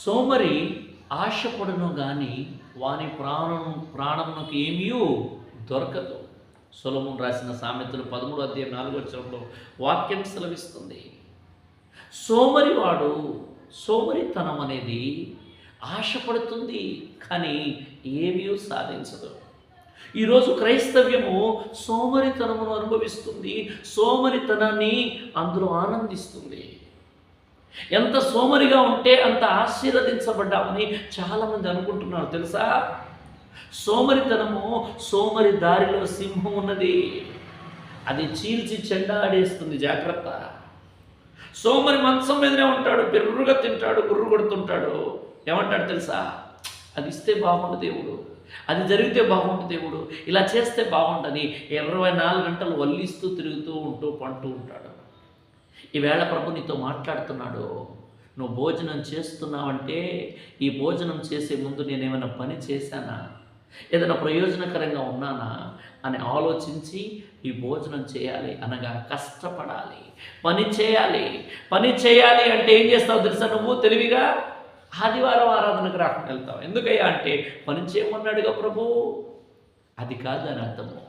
సోమరి ఆశపడును గాని వాని ప్రాణం ప్రాణమునకు ఏమీయూ దొరకదు. సులభం రాసిన సామెతలు పదమూడు అధ్యాయం నాలుగో వచ్చరంలో వాక్యం సెలవిస్తుంది. సోమరివాడు సోమరితనం అనేది ఆశపడుతుంది కానీ ఏమీ సాధించదు. ఈరోజు క్రైస్తవ్యము సోమరితనమును అనుభవిస్తుంది. సోమరితనాన్ని అందులో ఆనందిస్తుంది. ఎంత సోమరిగా ఉంటే అంత ఆశీర్వదించబడ్డామని చాలామంది అనుకుంటున్నారు తెలుసా? సోమరితనము సోమరి దారిలో సింహం ఉన్నది. అది చీల్చి చెండాడేస్తుంది జాగ్రత్త. సోమరి మంచం మీదనే ఉంటాడు బిర్రుగా తింటాడు గుర్రు కొడుతుంటాడు. ఏమంటాడు తెలుసా? అది ఇస్తే బాగుండు దేవుడు. అది జరిగితే బాగుండు దేవుడు. ఇలా చేస్తే బాగుండని ఇరవై నాలుగు గంటలు వల్లిస్తూ తిరుగుతూ ఉంటూ పంటూ ఉంటాడు. ఈవేళ ప్రభు నీతో మాట్లాడుతున్నాడు. నువ్వు భోజనం చేస్తున్నావంటే ఈ భోజనం చేసే ముందు నేను ఏమైనా పని చేశానా? ఏదైనా ప్రయోజనకరంగా ఉన్నానా? అని ఆలోచించి ఈ భోజనం చేయాలి అనగా కష్టపడాలి. పని చేయాలి. పని చేయాలి అంటే ఏం చేస్తావు తెలుసా నువ్వు తెలివిగా? ఆదివారం ఆరాధనకు రాకుండా వెళ్తావు. ఎందుకయ్యా అంటే పని చేయమన్నాడుగా ప్రభు. అది కాదు అని అర్థము.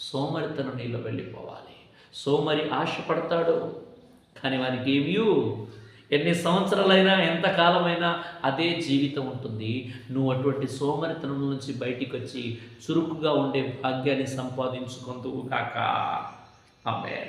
సోమరితనం నీలో వెళ్ళిపోవాలి. సోమరి ఆశపడతాడు. కానీ వారికి ఏమీ ఎన్ని సంవత్సరాలైనా ఎంత కాలమైనా అదే జీవితం ఉంటుంది. నువ్వు అటువంటి సోమరితనం నుంచి బయటికి వచ్చి చురుకుగా ఉండే భాగ్యాన్ని సంపాదించుకుందువు కాక. ఆమె